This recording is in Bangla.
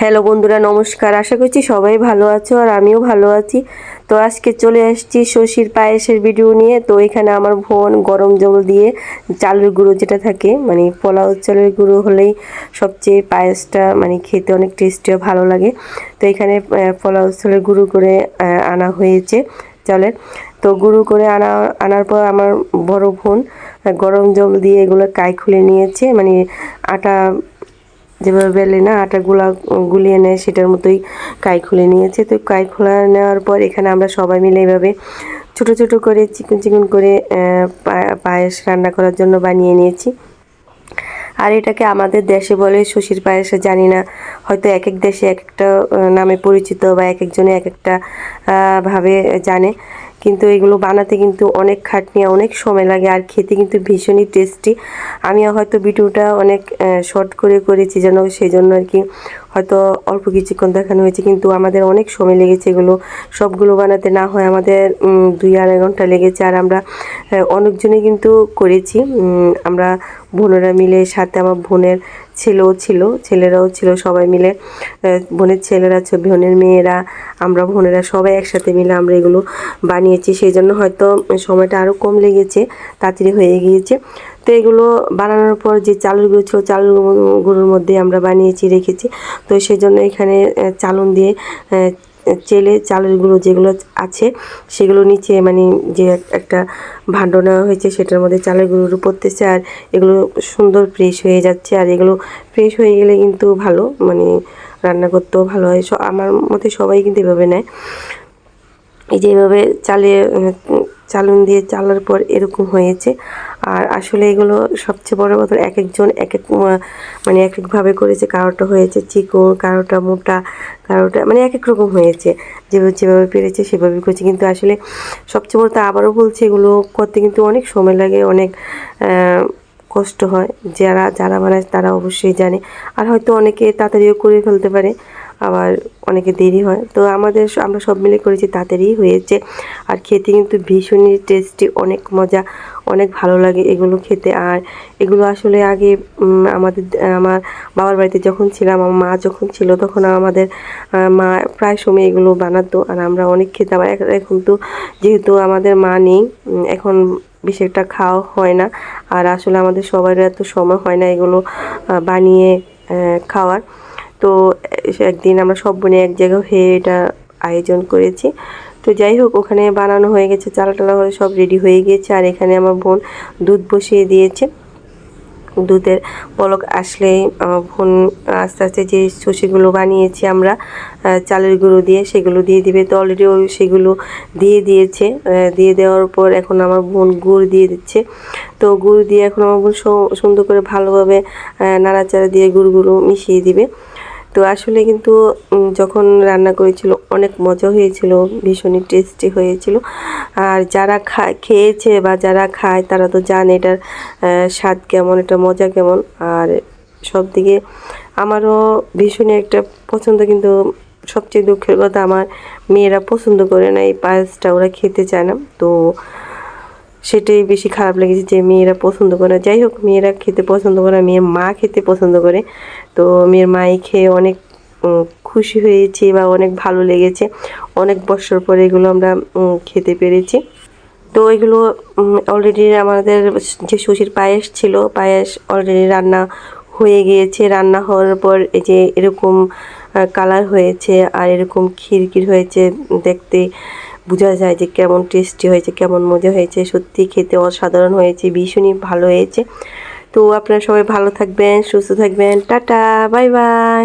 হ্যালো বন্ধুরা, নমস্কার। আশা করছি সবাই ভালো আছো আর আমিও ভালো আছি। তো আজকে চলে আসছি শশীর পায়েসের ভিডিও নিয়ে। তো এখানে আমার বোন গরম জল দিয়ে চালের গুঁড়ো যেটা থাকে মানে পোলাও চালের গুঁড়ো হলেই সবচেয়ে পায়েসটা মানে খেতে অনেক টেস্টি ভালো লাগে। তো এখানে পোলাও চালের গুঁড়ো করে আনা হয়েছে চালের। তো গুঁড়ো করে আনা, আনার পর আমার বড় বোন গরম জল দিয়ে এগুলো কাই খুলে নিয়েছে মানে আটা যেভাবে বেলে না আটা গুলা, গুলিয়ে নেয়, সেটার মতোই কাই খুলে নিয়েছে। তো কাই খোলা নেওয়ার পর এখানে আমরা সবাই মিলে এভাবে ছোট ছোট করে চিকন চিকন করে পায়েস রান্না করার জন্য বানিয়ে নিয়েছি। আর এটাকে আমাদের দেশে বলে শশীর পায়েসে, জানি না, হয়তো এক এক দেশে এক একটা নামে পরিচিত বা এক একজনে এক একটা ভাবে জানে। কিন্তু এগুলো বানাতে কিন্তু অনেক খাটনি অনেক সময় লাগে আর খেতে কিন্তু ভীষণই টেস্টি আমি হয়তো ভিডিওটা অনেক শর্ট করে করেছি যেন সেই জন্য আর কি হয়তো অল্প কিছুক্ষণ দেখানো হয়েছে কিন্তু আমাদের অনেক সময় লেগেছে এগুলো। সবগুলো বানাতে না হয় আমাদের দুই আড়াই ঘণ্টা লেগেছে আর আমরা আহ, অনেকজনই কিন্তু করেছি। আমরা বোনেরা মিলে, সাথে আমার বোনের ছেলেও ছিল, ছেলেরাও ছিল সবাই মিলে। বোনের ছেলেরা ছিল বোনের মেয়েরা, আমরা বোনেরা সবাই একসাথে মিলে আমরা এগুলো বানিয়েছি। সেই জন্য হয়তো সময়টা আরও কম লেগেছে, তাড়াতাড়ি হয়ে গিয়েছে। তো এগুলো বানানোর পর যে চালের গুঁড়ো ছিল চালের গুঁড়ো- গুঁড়োর মধ্যে আমরা বানিয়েছি, রেখেছি। তো সেই জন্য এখানে চালন দিয়ে চেলে চালের গুঁড়ো যেগুলো আছে সেগুলো নিচে মানে যে একটা ভাণ্ড নেওয়া হয়েছে সেটার মধ্যে চালের গুঁড়ো পড়তেছে আর এগুলো সুন্দর ফ্রেশ হয়ে যাচ্ছে আর এগুলো ফ্রেশ হয়ে গেলে কিন্তু ভালো মানে রান্না করতেও ভালো হয়। আমার মতে সবাই কিন্তু এভাবে নেয়। এই যে এভাবে উম, চালন দিয়ে চালার পর এরকম হয়েছে। আর আসলে এগুলো সবচেয়ে বড় কথা এক একজন এক এক মানে এক একভাবে করেছে। কারোটা হয়েছে চিকন কারোটা মোটা কারোটা মানে এক এক রকম হয়েছে। যেভাবে যেভাবে পেরেছে, সেভাবে করেছে। কিন্তু আসলে সবচেয়ে বড় তো আবারও বলছি, এগুলো করতে কিন্তু অনেক সময় লাগে, অনেক কষ্ট হয়। যারা যারা বানায় তারা অবশ্যই জানে। আর হয়তো অনেকে তাড়াতাড়িও করে ফেলতে পারে। আবার অনেকে দেরি হয়। তো আমাদের আমরা সব মিলে করেছি তাড়াতাড়ি হয়েছে। আর খেতে কিন্তু ভীষণই টেস্টি অনেক মজা, অনেক ভালো লাগে এগুলো খেতে। আর এগুলো আসলে আগে আমাদের, আমার বাবার বাড়িতে যখন ছিলাম, আমার মা যখন ছিল, তখন আমাদের মা প্রায় সময় এগুলো বানাতো। আর আমরা অনেক খেতাম। এখন তো যেহেতু আমাদের মা নেই এখন বেশি একটা খাওয়া হয় না। আর আসলে আমাদের সবার এত সময় হয় না এগুলো বানিয়ে খাওয়ার। তো একদিন আমরা সব বোনে এক জায়গায় হয়ে এটা আয়োজন করেছি। তো যাই হোক, ওখানে বানানো হয়ে গেছে চালা টালা হয়ে সব রেডি হয়ে গিয়েছে। আর এখানে আমার বোন দুধ বসিয়ে দিয়েছে। দুধের পলক আমার বোন আস্তে আস্তে যে সুশিগুলো বানিয়েছি আমরা চালের গুঁড়ো দিয়ে, সেগুলো দিয়ে দিবে। তো অলরেডি ওই সেগুলো দিয়ে দিয়েছে। দিয়ে দেওয়ার পর এখন আমার বোন গুড় দিয়ে দিচ্ছে। তো গুড় দিয়ে এখন আমার বোন সুন্দর করে ভালোভাবে নাড়াচাড়া দিয়ে গুড়গুলো মিশিয়ে দিবে। তো আসলে কিন্তু যখন রান্না করেছিল অনেক মজা হয়েছিল, ভীষণই টেস্টি হয়েছিল। আর যারা খা, খেয়েছে বা যারা খায়, তারা তো জানে এটার স্বাদ কেমন, এটা মজা কেমন। আর সব দিকে আমারও ভীষণই একটা পছন্দ, কিন্তু সবচেয়ে দুঃখের কথা, আমার মেয়েরা পছন্দ করে না, এই পায়েসটা ওরা খেতে চায় না। তো সেটাই বেশি খারাপ লেগেছে যে মেয়েরা পছন্দ করে যাই হোক, মেয়েরা খেতে পছন্দ করে মেয়ের মা খেতে পছন্দ করে। তো মেয়ের মাই খেয়ে অনেক খুশি হয়েছে বা অনেক ভালো লেগেছে। অনেক বছর পরে এগুলো আমরা খেতে পেরেছি। তো এগুলো অলরেডি আমাদের যে সুশির পায়েস ছিল, পায়েস অলরেডি রান্না হয়ে গিয়েছে। রান্না হওয়ার পর এই যে এরকম কালার হয়েছে আর এরকম খিরকির হয়েছে দেখতে। বোঝা যায় যে কেমন টেস্টি হয়েছে, কেমন মজা হয়েছে, সত্যি খেতে অসাধারণ হয়েছে, ভীষণই ভালো হয়েছে। তো আপনারা সবাই ভালো থাকবেন, সুস্থ থাকবেন, টাটা বাই বাই